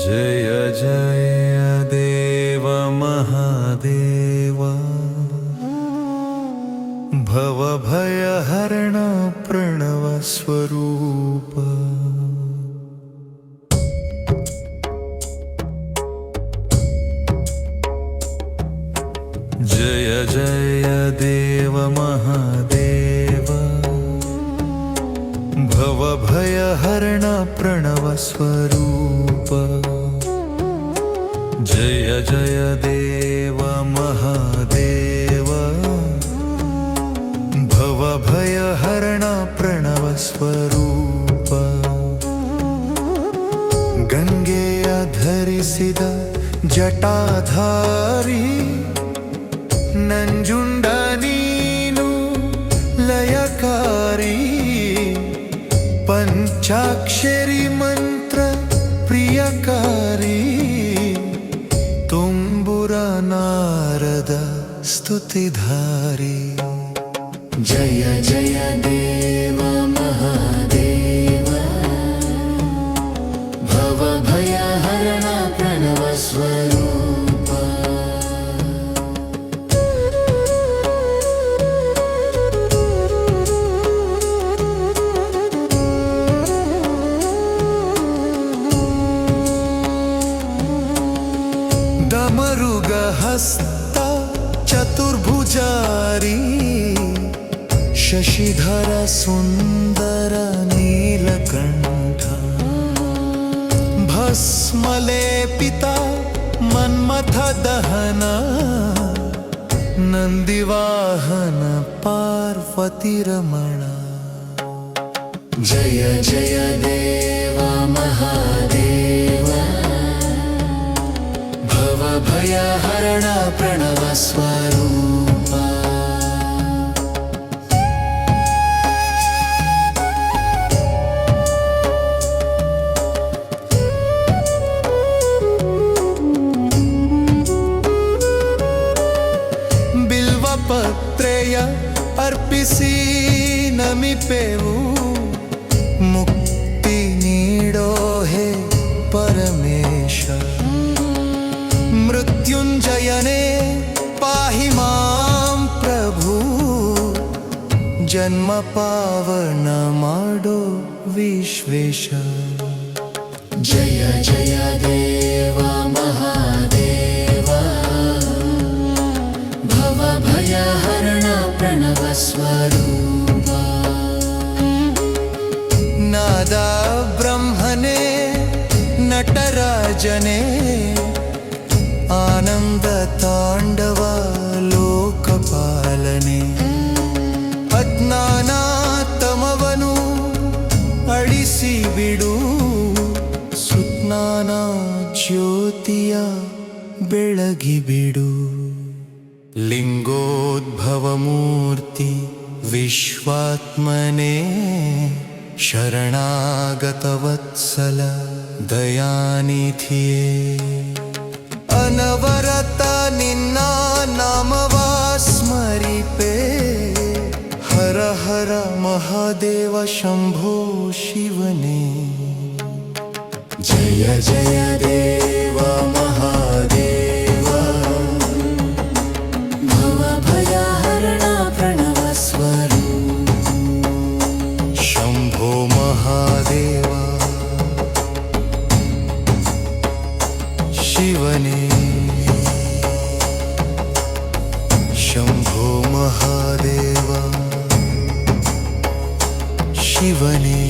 जय जय देव महादेव। भवभयहरण प्रणवस्वरूप जय जय देव महादेव। भवभयहरण प्रणवस्वरूप जय जय देव महादेव। भवभय प्रणवस्वरूप गङ्गे अधरिसिद जटाधारी। नञ्जुण्डनीनु लयकारी। पञ्चाक्षरी नारद स्तुतिधारी जय जय देव महा। दमरुगहस्त चतुर्भुजारी शशिधर सुन्दर नीलकण्ठ। भस्मलेपिता मन्मथ दहन। नन्दिवाहन पार्वतीरमण जय जय देव ಅರ್ಪಿಸಿ ನಮಿಪೆವು ಮುಕ್ತಿ ನೀಡೋ ಹೇ ಪರಮೇಶ ಮೃತ್ಯುಂಜಯನೇ ಪಾಹಿ ಮಾಂ ಪ್ರಭು ಜನ್ಮ ಪಾವನ ಮಾಡೋ ವಿಶ್ವೇಶ जय जय देव महादेव ನಟರಾಜನೇ ಆನಂದ ತಾಂಡವ ಲೋಕಪಾಲನೆ ಅಜ್ಞಾನ ತಮವನು ಅಳಿಸಿ ಬಿಡು, ಸುಜ್ಞಾನ ಜ್ಯೋತಿಯ ಬೆಳಗಿ ಬಿಡು. ಲಿಂಗೋದ್ಭವಮೂರ್ತಿ ವಿಶ್ವಾತ್ಮನೇ ಶರಣಾಗತವತ್ಸಲ. दयानि अनवरतानिन्ना नाम वा स्मरिपे। हर हर महादेव शम्भो शिवने। जय जय देव। महादेवा शिवने